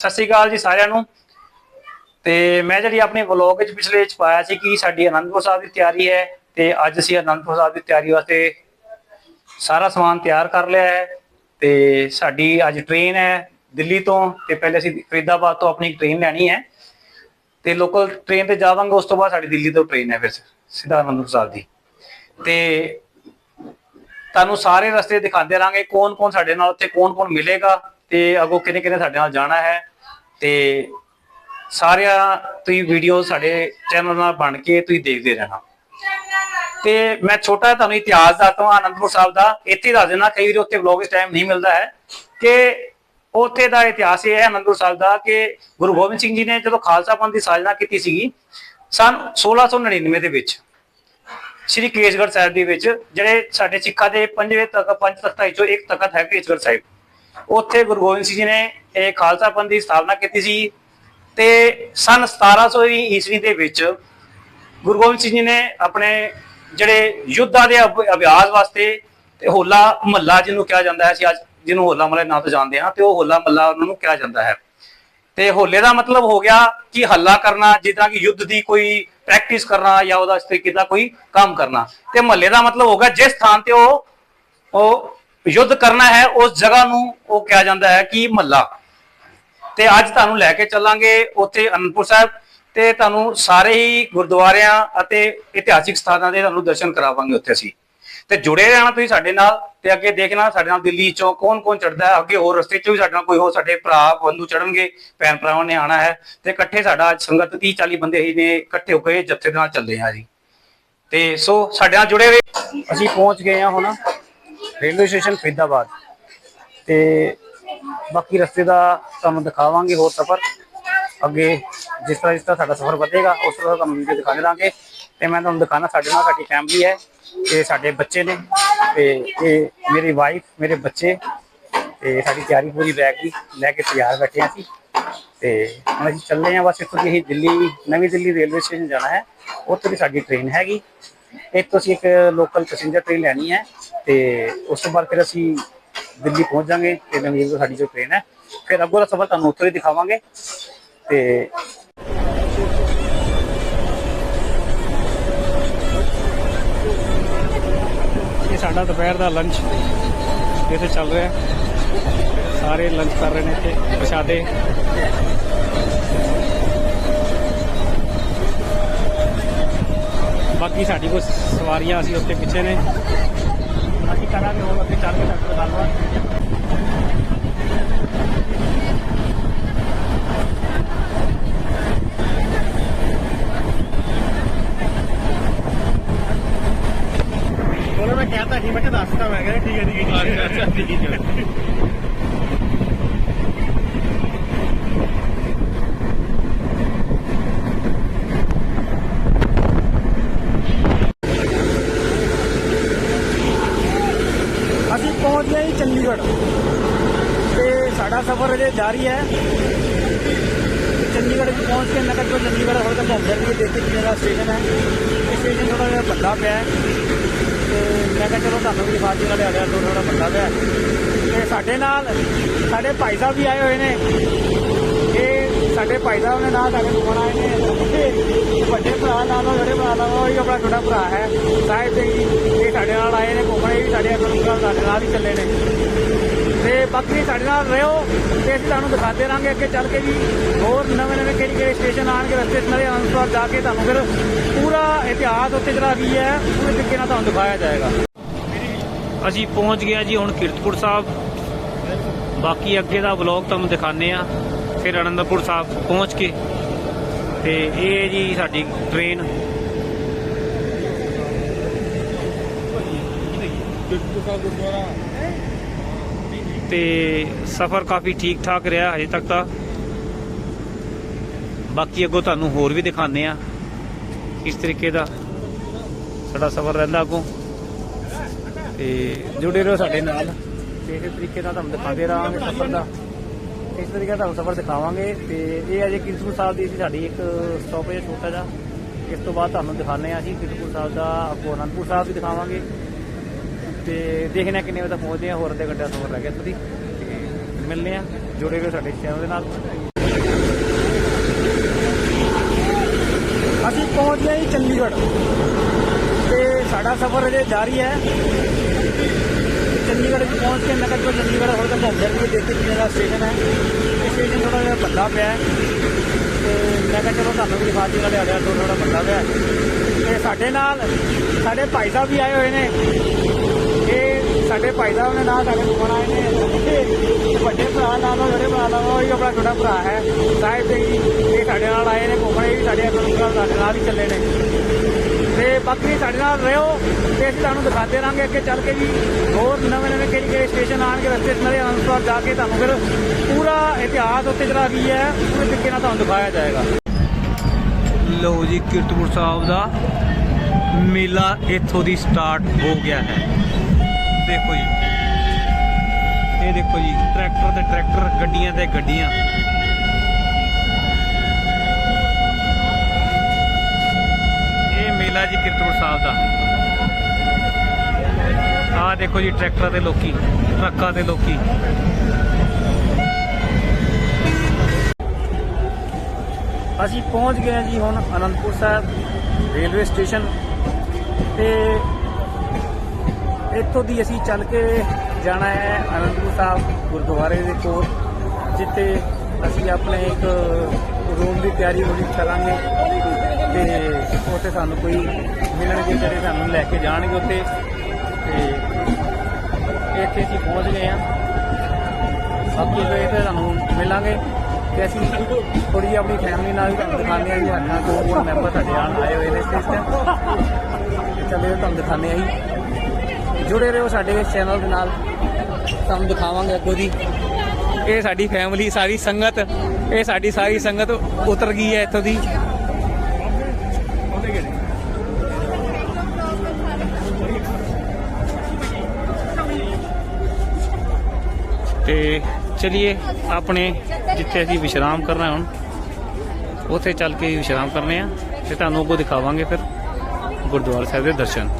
ਸਤਿ ਸ਼੍ਰੀ ਅਕਾਲ ਜੀ ਸਾਰਿਆਂ ਨੂੰ। ਤੇ ਮੈਂ ਜਿਹੜੀ ਆਪਣੇ ਵਲੌਗ ਵਿੱਚ ਪਿਛਲੇ ਚ ਪਾਇਆ ਸੀ ਕਿ ਸਾਡੀ ਅਨੰਦਪੁਰ ਸਾਹਿਬ ਦੀ ਤਿਆਰੀ ਹੈ ਤੇ ਅੱਜ ਅਸੀਂ ਅਨੰਦਪੁਰ ਸਾਹਿਬ ਦੀ ਤਿਆਰੀ ਵਾਸਤੇ ਸਾਰਾ ਸਮਾਨ ਤਿਆਰ ਕਰ ਲਿਆ ਹੈ ਤੇ ਸਾਡੀ ਅੱਜ ਟ੍ਰੇਨ ਹੈ ਦਿੱਲੀ ਤੋਂ ਤੇ ਪਹਿਲੇ ਅਸੀਂ ਫਰੀਦਾਬਾਦ ਤੋਂ ਆਪਣੀ ਟ੍ਰੇਨ ਲੈਣੀ ਹੈ ਤੇ ਲੋਕਲ ਟ੍ਰੇਨ ਤੇ ਜਾਵਾਂਗੇ, ਉਸ ਤੋਂ ਬਾਅਦ ਸਾਡੀ ਦਿੱਲੀ ਤੋਂ ਟ੍ਰੇਨ ਹੈ ਫਿਰ ਸਿੱਧਾ ਅਨੰਦਪੁਰ ਸਾਹਿਬ ਦੀ। ਤੇ ਤੁਹਾਨੂੰ ਸਾਰੇ ਰਸਤੇ ਦਿਖਾਉਂਦੇ ਰਾਂਗੇ ਕੌਣ ਕੌਣ ਸਾਡੇ ਨਾਲ, ਉੱਥੇ ਕੌਣ ਕੌਣ ਮਿਲੇਗਾ ਤੇ ਅੱਗੋਂ ਕਿਹਨੇ ਕਿਹਨੇ ਸਾਡੇ ਨਾਲ ਜਾਣਾ ਹੈ। ਤੇ ਸਾਰਿਆਂ ਤੁਸੀਂ ਵੀਡੀਓ ਸਾਡੇ ਚੈਨਲ ਨਾਲ ਬਣ ਕੇ ਤੁਸੀਂ ਦੇਖਦੇ ਰਹਿਣਾ। ਤੇ ਮੈਂ ਛੋਟਾ ਤੁਹਾਨੂੰ ਇਤਿਹਾਸ ਦੱਸਦਾ ਹਾਂ ਅਨੰਦਪੁਰ ਸਾਹਿਬ ਦਾ। ਇੱਥੇ ਦੱਸ ਦੇਣਾ ਕਈ ਵਾਰੀ ਉੱਥੇ ਵਲੌਗ ਇਸ ਟਾਈਮ ਨਹੀਂ ਮਿਲਦਾ ਹੈ। ਕਿ ਉੱਥੇ ਦਾ ਇਤਿਹਾਸ ਇਹ ਹੈ ਅਨੰਦਪੁਰ ਸਾਹਿਬ ਦਾ ਕਿ ਗੁਰੂ ਗੋਬਿੰਦ ਸਿੰਘ ਜੀ ਨੇ ਜਦੋਂ ਖਾਲਸਾ ਪੰਥ ਦੀ ਸਾਜਨਾ ਕੀਤੀ ਸੀਗੀ, ਸਨ 1699 ਦੇ ਵਿੱਚ, ਸ਼੍ਰੀ ਕੇਸਗੜ੍ਹ ਸਾਹਿਬ ਦੇ ਵਿੱਚ, ਜਿਹੜੇ ਸਾਡੇ ਸਿੱਖਾਂ ਦੇ ਪੰਜਵੇਂ ਤਖਤ, ਪੰਜ ਤਖਤਾਂ ਵਿੱਚੋਂ ਇੱਕ ਤਖਤ ਹੈ ਕੇਸਗੜ੍ਹ ਸਾਹਿਬ। ਉੱਥੇ ਗੁਰੂ ਗੋਬਿੰਦ ਸਿੰਘ ਜੀ ਨੇ ਇਹ ਖਾਲਸਾ ਪੰਥ ਦੀ ਸਥਾਪਨਾ ਕੀਤੀ ਸੀ ਤੇ ਸਨ 1700 ਈਸਵੀ ਦੇ ਵਿੱਚ ਗੁਰੂ ਗੋਬਿੰਦ ਸਿੰਘ ਜੀ ਨੇ ਆਪਣੇ ਜਿਹੜੇ ਯੁੱਧਾਂ ਦੇ ਅਭਿਆਸ ਵਾਸਤੇ ਤੇ ਹੋਲਾ ਮਹੱਲਾ ਜਿਹਨੂੰ ਕਿਹਾ ਜਾਂਦਾ ਹੈ, ਅਸੀਂ ਅੱਜ ਜਿਹਨੂੰ ਹੋਲਾ ਮਹੱਲਾ ਨਾਂ ਤੋਂ ਜਾਣਦੇ ਹਾਂ ਤੇ ਉਹ ਹੋਲਾ ਮਹੱਲਾ ਉਹਨਾਂ ਨੂੰ ਕਿਹਾ ਜਾਂਦਾ ਹੈ। ਤੇ ਹੋਲੇ ਦਾ ਮਤਲਬ ਹੋ ਗਿਆ ਕਿ ਹੱਲਾ ਕਰਨਾ, ਜਿੱਦਾਂ ਕਿ ਯੁੱਧ ਦੀ ਕੋਈ ਪ੍ਰੈਕਟਿਸ ਕਰਨਾ ਜਾਂ ਉਹਦਾ ਇਸ ਤਰੀਕੇ ਦਾ ਕੋਈ ਕੰਮ ਕਰਨਾ। ਤੇ ਮਹੱਲੇ ਦਾ ਮਤਲਬ ਹੋਗਾ ਜਿਸ ਥਾਂ ਤੇ ਉਹ ਉਹ ਯੁੱਧ ਕਰਨਾ ਹੈ, ਉਸ ਜਗ੍ਹਾ ਨੂੰ ਉਹ ਕਿਹਾ ਜਾਂਦਾ ਹੈ ਕਿ ਮਹੱਲਾ ਤੇ ਅੱਜ ਤੁਹਾਨੂੰ ਲੈ ਕੇ ਚੱਲਾਂਗੇ ਉੱਥੇ ਅਨੰਦਪੁਰ ਸਾਹਿਬ ਤੇ ਤੁਹਾਨੂੰ ਸਾਰੇ ਹੀ ਗੁਰਦੁਆਰਿਆਂ ਅਤੇ ਇਤਿਹਾਸਿਕ ਸਥਾਨਾਂ ਦੇ ਤੁਹਾਨੂੰ ਦਰਸ਼ਨ ਕਰਾਵਾਂਗੇ ਉੱਥੇ ਅਸੀਂ। ਤੇ ਜੁੜੇ ਰਹਿਣਾ ਤੁਸੀਂ ਸਾਡੇ ਨਾਲ ਤੇ ਅੱਗੇ ਦੇਖਣਾ ਸਾਡੇ ਨਾਲ ਦਿੱਲੀ ਚੋਂ ਕੌਣ ਕੌਣ ਚੜਦਾ ਹੈ, ਅੱਗੇ ਹੋਰ ਰਸਤੇ 'ਚ ਵੀ ਸਾਡੇ ਨਾਲ ਕੋਈ ਹੋਰ ਸਾਡੇ ਭਰਾ, ਬੰਧੂ ਚੜਨਗੇ ਭੈਣ ਭਰਾਵਾਂ ਨੇ ਆਣਾ ਹੈ ਤੇ ਇਕੱਠੇ ਸਾਡਾ ਅੱਜ ਸੰਗਤ 30 40 ਬੰਦੇ ਹੀ ਨੇ ਇਕੱਠੇ ਹੋ ਕੇ ਜੱਥੇ ਦੇ ਨਾਲ ਚੱਲੇ ਹਾਂ ਜੀ। ਤੇ ਸੋ ਸਾਡੇ ਨਾਲ ਜੁੜੇ ਹੋਏ, ਅਸੀਂ ਪਹੁੰਚ ਗਏ ਹਾਂ ਹੁਣ। Railway station Faridabad. ਤੇ ਬਾਕੀ ਰਸਤੇ ਦਾ ਤੁਹਾਨੂੰ ਦਿਖਾਵਾਂਗੇ ਹੋਰ ਸਫ਼ਰ। ਅੱਗੇ ਜਿਸ ਤਰ੍ਹਾਂ ਜਿਸ ਤਰ੍ਹਾਂ ਸਾਡਾ ਸਫ਼ਰ ਵਧੇਗਾ, ਉਸ ਤਰ੍ਹਾਂ ਤੁਹਾਨੂੰ ਵੀਡੀਓ ਦਿਖਾ ਦੇਵਾਂਗੇ। ਤੇ ਮੈਂ ਤੁਹਾਨੂੰ ਦਿਖਾਣਾ ਸਾਡੇ ਨਾਲ ਸਾਡੀ ਫੈਮਿਲੀ ਹੈ, ਤੇ ਸਾਡੇ ਬੱਚੇ ਨੇ, ਤੇ ਇਹ ਮੇਰੀ ਵਾਈਫ ਮੇਰੇ ਬੱਚੇ, ਤੇ ਸਾਡੀ ਤਿਆਰੀ ਪੂਰੀ ਬੈਗ ਦੀ ਲੈ ਕੇ ਤਿਆਰ ਬੈਠੇ ਹਾਂ ਅਸੀਂ। ਤੇ ਹੁਣ ਅਸੀਂ ਚੱਲੇ ਹਾਂ ਬਸ ਇੱਥੋਂ ਦੀ ਅਸੀਂ ਦਿੱਲੀ, ਨਵੀਂ ਦਿੱਲੀ ਰੇਲਵੇ ਸਟੇਸ਼ਨ ਜਾਣਾ ਹੈ। ਉੱਥੇ ਦੀ ਸਾਡੀ ਟ੍ਰੇਨ ਹੈਗੀ। ਇੱਕ ਅਸੀਂ ਇੱਕ ਲੋਕਲ ਪੈਸੇਂਜਰ ਟ੍ਰੇਨ ਲੈਣੀ ਹੈ ਤੇ ਉਸ ਤੋਂ ਬਾਅਦ ਫਿਰ ਅਸੀਂ ਦਿੱਲੀ ਪਹੁੰਚ ਜਾਾਂਗੇ ਤੇ ਨਵੀਂ ਤੋਂ ਸਾਡੀ ਜੋ ਟ੍ਰੇਨ ਹੈ, ਫਿਰ ਅੱਗੋਂ ਦਾ ਸਫ਼ਰ ਤੁਹਾਨੂੰ ਉੱਥੇ ਹੀ ਦਿਖਾਵਾਂਗੇ ਤੇ ਇਹ ਸਾਡਾ ਦੁਪਹਿਰ ਦਾ ਲੰਚ ਇੱਥੇ ਚੱਲ ਰਿਹਾ। ਸਾਰੇ ਲੰਚ ਕਰ ਰਹੇ ਨੇ ਇੱਥੇ, ਪ੍ਰਸ਼ਾਦੇ। ਬਾਕੀ ਸਾਡੀ ਕੋਈ ਸਵਾਰੀਆਂ ਅਸੀਂ ਉੱਥੇ ਪਿੱਛੇ ਨੇ। ਅਸੀਂ ਕਰਾਂਗੇ ਹੋਰ ਅੱਗੇ ਚੱਲ ਕੇ ਨਾਲ ਗੱਲਬਾਤ। ਉਹਨੇ ਮੈਂ ਕਹਿਤਾ ਸੀ ਮੈਂ ਕਿਹਾ ਦੱਸਦਾ ਮੈਂ ਕਹਿੰਦਾ ਠੀਕ ਹੈ ਠੀਕ ਹੈ। ਅੱਛਾ ਠੀਕ ਹੈ ਅਸੀਂ ਪਹੁੰਚ ਗਏ ਜੀ ਚੰਡੀਗੜ੍ਹ ਤੇ ਸਾਡਾ ਸਫ਼ਰ ਅਜੇ ਜਾਰੀ ਹੈ ਚੰਡੀਗੜ੍ਹ ਵਿੱਚ ਪਹੁੰਚ ਕੇ ਨਗਰ ਤੋਂ ਚੰਡੀਗੜ੍ਹ ਹੋਰ ਤੱਕ ਘੁੰਮ ਜਾਂਦੀ ਹੈ ਦੇਖੇ ਦਾ ਸਟੇਸ਼ਨ ਹੈ ਇਹ ਸਟੇਸ਼ਨ ਥੋੜਾ ਜਿਹਾ ਵੱਡਾ ਪਿਆ ਹੈ ਤੇ ਮੈਂ ਕਿਹਾ ਚਲੋ ਤੁਹਾਨੂੰ ਵੀ ਦਿਖਾ ਦਈਏ ਨਾਲੇ ਅਗਰ ਥੋੜਾ ਵੱਡਾ ਪਿਆ। ਹੈ। ਤੇ ਸਾਡੇ ਨਾਲ, ਸਾਡੇ ਭਾਈ ਸਾਹਿਬ ਵੀ ਆਏ ਹੋਏ ਨੇ। ਇਹ ਸਾਡੇ ਭਾਈ ਸਾਹਿਬ ਨੇ ਨਾਲ ਸਾਡੇ ਘੁੰਮਣ ਆਏ ਨੇ। ਵੱਡੇ ਭਰਾ ਨਾਲ ਉਹ ਜਿਹੜੇ ਭਰਾ ਨਾਲ, ਉਹ ਆਪਣਾ ਛੋਟਾ ਭਰਾ ਹੈ। ਸਾਹਿਬ ਸਿੰਘ ਜੀ, ਇਹ ਸਾਡੇ ਨਾਲ ਆਏ ਨੇ ਘੁੰਮਣ, ਇਹ ਵੀ ਸਾਡੇ ਨਾਲ ਸਾਡੇ ਨਾਲ ਹੀ ਚੱਲੇ ਨੇ। ਤੇ ਬਾਕੀ ਸਾਡੇ ਨਾਲ ਰਹੋ ਤੇ ਅਸੀਂ ਤੁਹਾਨੂੰ ਦਿਖਾਦੇ ਰਾਂਗੇ ਅੱਗੇ ਚੱਲ ਕੇ ਵੀ ਹੋਰ ਨਵੇਂ ਨਵੇਂ ਕਿਹੜੇ ਕਿਹੜੇ ਸਟੇਸ਼ਨ ਆਣਗੇ ਰਸਤੇ 'ਚ ਨਾਲੇ ਅਨੰਦਪੁਰ ਜਾ ਕੇ ਤੁਹਾਨੂੰ ਫਿਰ ਪੂਰਾ ਇਤਿਹਾਸ ਉੱਤੇ ਜਿਹੜਾ ਵੀ ਹੈ ਪੂਰੇ ਤਰੀਕੇ ਨਾਲ ਤੁਹਾਨੂੰ ਦਿਖਾਇਆ ਜਾਏਗਾ। ਅਸੀਂ ਪਹੁੰਚ ਗਏ ਜੀ ਹੁਣ ਕੀਰਤਪੁਰ ਸਾਹਿਬ। ਬਾਕੀ ਅੱਗੇ ਦਾ ਵਲੌਗ ਤੁਹਾਨੂੰ ਦਿਖਾਣੇ ਆ ਫਿਰ ਅਨੰਦਪੁਰ ਸਾਹਿਬ ਪਹੁੰਚ ਕੇ। ਤੇ ਇਹ ਜੀ ਸਾਡੀ ਟ੍ਰੇਨ ਤੇ ਸਫ਼ਰ ਕਾਫੀ ਠੀਕ ਠਾਕ ਰਿਹਾ ਹਜੇ ਤੱਕ ਤਾਂ। ਬਾਕੀ ਅੱਗੋਂ ਤੁਹਾਨੂੰ ਹੋਰ ਵੀ ਦਿਖਾਉਂਦੇ ਆ ਕਿਸ ਤਰੀਕੇ ਦਾ ਸਾਡਾ ਸਫ਼ਰ ਰਹਿੰਦਾ ਅੱਗੋਂ। ਤੇ ਜੁੜੇ ਰਹੋ ਸਾਡੇ ਨਾਲ। ਤੇ ਇਸ ਤਰੀਕੇ ਨਾਲ ਤੁਹਾਨੂੰ ਦਿਖਾਉਂਦੇ ਰਹਾਂਗੇ ਸਫ਼ਰ ਦਾ। ਇਸ ਤਰੀਕੇ ਨਾਲ ਤੁਹਾਨੂੰ ਸਫ਼ਰ ਦਿਖਾਵਾਂਗੇ। ਤੇ ਇਹ ਅਜੇ ਕਿਰਤਪੁਰ ਸਾਹਿਬ ਦੀ ਸਾਡੀ ਇੱਕ ਸਟਾਪੇਜ ਹੈ ਛੋਟਾ ਜਿਹਾ। ਇਸ ਤੋਂ ਬਾਅਦ ਤੁਹਾਨੂੰ ਦਿਖਾਣੇ ਆ ਅਸੀਂ ਕਿਰਤਪੁਰ ਸਾਹਿਬ ਦਾ ਅੱਗੋਂ ਅਨੰਦਪੁਰ ਸਾਹਿਬ ਵੀ ਦਿਖਾਵਾਂਗੇ। ਤੇ ਦੇਖਣਾ ਕਿੰਨੇ ਵਜੇ ਤੱਕ ਪਹੁੰਚਦੇ ਆ ਹੋਰ ਅੱਧੇ ਘੰਟੇ ਦਾ ਸਫ਼ਰ ਰਹਿ ਗਿਆ ਤੁਸੀਂ ਤੇ ਮਿਲਨੇ ਆ ਜੁੜੇ ਰਹੋ ਸਾਡੇ ਚੈਨਲ ਦੇ ਨਾਲ। ਅਸੀਂ ਪਹੁੰਚ ਗਏ ਜੀ ਚੰਡੀਗੜ੍ਹ। ਤੇ ਸਾਡਾ ਸਫ਼ਰ ਅਜੇ ਜਾਰੀ ਹੈ। ਚੰਡੀਗੜ੍ਹ ਵਿੱਚ ਪਹੁੰਚ ਕੇ ਨਗਰ ਤੋਂ ਚੰਡੀਗੜ੍ਹ ਹੋਰ ਤੱਕ ਘੁੰਮ ਜਾਂਦੀ ਹੈ ਦੇਖੀ ਕਿੰਨੇ ਦਾ ਸਟੇਸ਼ਨ ਹੈ। ਇਹ ਸਟੇਸ਼ਨ ਥੋੜਾ ਜਿਹਾ ਵੱਡਾ ਪਿਆ ਹੈ। ਤੇ ਮੈਂ ਕਿਹਾ ਚਲੋ ਤੁਹਾਨੂੰ ਵੀ ਦਿਖਾ ਦਈਏ, ਨਾਲੇ ਆੜਿਆ ਤੋਂ ਥੋੜਾ ਵੱਡਾ ਪਿਆ ਹੈ। ਤੇ ਸਾਡੇ ਨਾਲ ਸਾਡੇ ਭਾਈ ਸਾਹਿਬ ਵੀ ਆਏ ਹੋਏ ਨੇ। ਸਾਡੇ ਭਾਈ ਸਾਹਿਬ ਨੇ ਨਾਲ ਸਾਡੇ ਘੁੰਮਣ ਆਏ ਨੇ ਵੱਡੇ ਭਰਾ ਨਾਲੋਂ ਜਿਹੜੇ ਭਰਾ ਨਾਲੋਂ ਉਹ ਆਪਣਾ ਛੋਟਾ ਭਰਾ ਹੈ। ਸਾਹਿਬ ਤੇ ਜੀ ਇਹ ਸਾਡੇ ਨਾਲ ਆਏ ਨੇ, ਘੁੰਮਣ ਇਹ ਵੀ ਸਾਡੇ ਨਾਲ ਸਾਡੇ ਨਾਲ ਹੀ ਚੱਲੇ ਨੇ। ਤੇ ਬਾਕੀ ਸਾਡੇ ਨਾਲ ਰਹੋ ਤੇ ਅਸੀਂ ਤੁਹਾਨੂੰ ਦਿਖਾਉਂਦੇ ਰਾਂਗੇ ਅੱਗੇ ਚੱਲ ਕੇ ਵੀ ਹੋਰ ਨਵੇਂ ਨਵੇਂ ਕਿਹੜੇ ਕਿਹੜੇ ਸਟੇਸ਼ਨ ਆਣਗੇ ਰਸਤੇ 'ਚ ਨਵੇਂ ਅਨੰਦਪੁਰ ਜਾ ਕੇ ਤੁਹਾਨੂੰ ਫਿਰ ਪੂਰਾ ਇਤਿਹਾਸ ਉੱਤੇ ਜਿਹੜਾ ਵੀ ਹੈ, ਪੂਰੇ ਤਰੀਕੇ ਨਾਲ ਤੁਹਾਨੂੰ ਦਿਖਾਇਆ ਜਾਏਗਾ। ਲਓ ਜੀ, ਕੀਰਤਪੁਰ ਸਾਹਿਬ ਦਾ ਮੇਲਾ ਇੱਥੋਂ ਦੀ ਸਟਾਰਟ ਹੋ ਗਿਆ ਹੈ। ਦੇਖੋ ਜੀ। ਇਹ ਦੇਖੋ ਜੀ, ਟਰੈਕਟਰ ਤੇ ਟਰੈਕਟਰ, ਗੱਡੀਆਂ ਤੇ ਗੱਡੀਆਂ। ਇਹ ਮੇਲਾ ਜੀ ਕੀਰਤਪੁਰ ਸਾਹਿਬ ਦਾ। ਆਹ ਦੇਖੋ ਜੀ, ਟਰੈਕਟਰਾਂ ਤੇ ਲੋਕੀ, ਟਰੱਕਾਂ ਤੇ ਲੋਕੀ। ਅਸੀਂ ਪਹੁੰਚ ਗਏ ਹਾਂ ਜੀ ਹੁਣ ਅਨੰਦਪੁਰ ਸਾਹਿਬ ਰੇਲਵੇ ਸਟੇਸ਼ਨ ਤੇ ਇੱਥੋਂ ਦੀ ਅਸੀਂ ਚੱਲ ਕੇ ਜਾਣਾ ਹੈ ਅਨੰਦਪੁਰ ਸਾਹਿਬ ਗੁਰਦੁਆਰੇ ਦੇ ਕੋਲ, ਜਿੱਥੇ ਅਸੀਂ ਆਪਣੇ ਇੱਕ ਰੂਮ ਦੀ ਤਿਆਰੀ ਹੋਣੀ ਕਰਾਂਗੇ ਤੇ ਉੱਥੇ ਸਾਨੂੰ ਕੋਈ ਮਿਲਣਗੇ ਜਿਹੜੇ ਸਾਨੂੰ ਲੈ ਕੇ ਜਾਣਗੇ ਉੱਥੇ। ਤੇ ਇੱਥੇ ਅਸੀਂ ਪਹੁੰਚ ਗਏ ਹਾਂ। ਬਾਕੀ ਜੋ ਇਹ ਤੇ ਤੁਹਾਨੂੰ ਮਿਲਾਂਗੇ ਤੇ ਅਸੀਂ ਥੋੜੀ ਜਿਹੀ ਆਪਣੀ ਫੈਮਿਲੀ ਨਾਲ ਵੀ ਤੁਹਾਨੂੰ ਦਿਖਾਉਂਦੇ ਹਾਂ ਜੀ। ਸਾਡੇ ਨਾਲ ਦੋ ਹੋਰ ਮੈਂਬਰ ਸਾਡੇ ਨਾਲ ਆਏ ਹੋਏ ਨੇ ਇਸ ਟਾਈਮ ਚੱਲੇ ਤੁਹਾਨੂੰ ਦਿਖਾਉਂਦੇ ਹਾਂ ਜੀ। ਜੁੜੇ ਰਹੋ ਸਾਡੇ ਚੈਨਲ ਦੇ ਨਾਲ। ਤੁਹਾਨੂੰ ਦਿਖਾਵਾਂਗੇ ਅੱਗੋਂ ਦੀ। ਇਹ ਸਾਡੀ ਫੈਮਿਲੀ ਸਾਰੀ ਸੰਗਤ, ਇਹ ਸਾਡੀ ਸਾਰੀ ਸੰਗਤ ਉਤਰ ਗਈ ਹੈ ਇੱਥੋਂ ਦੀ। ਤੇ ਚਲਿਏ ਆਪਣੇ ਜਿੱਥੇ ਅਸੀਂ ਵਿਸ਼ਰਾਮ ਕਰਨਾ ਹੁਣ, ਉੱਥੇ ਚੱਲ ਕੇ ਵਿਸ਼ਰਾਮ ਕਰਨੇ ਆ ਤੇ ਤੁਹਾਨੂੰ ਅੱਗੋਂ ਦਿਖਾਵਾਂਗੇ ਫਿਰ ਗੁਰਦੁਆਰਾ ਸਾਹਿਬ ਦੇ ਦਰਸ਼ਨ।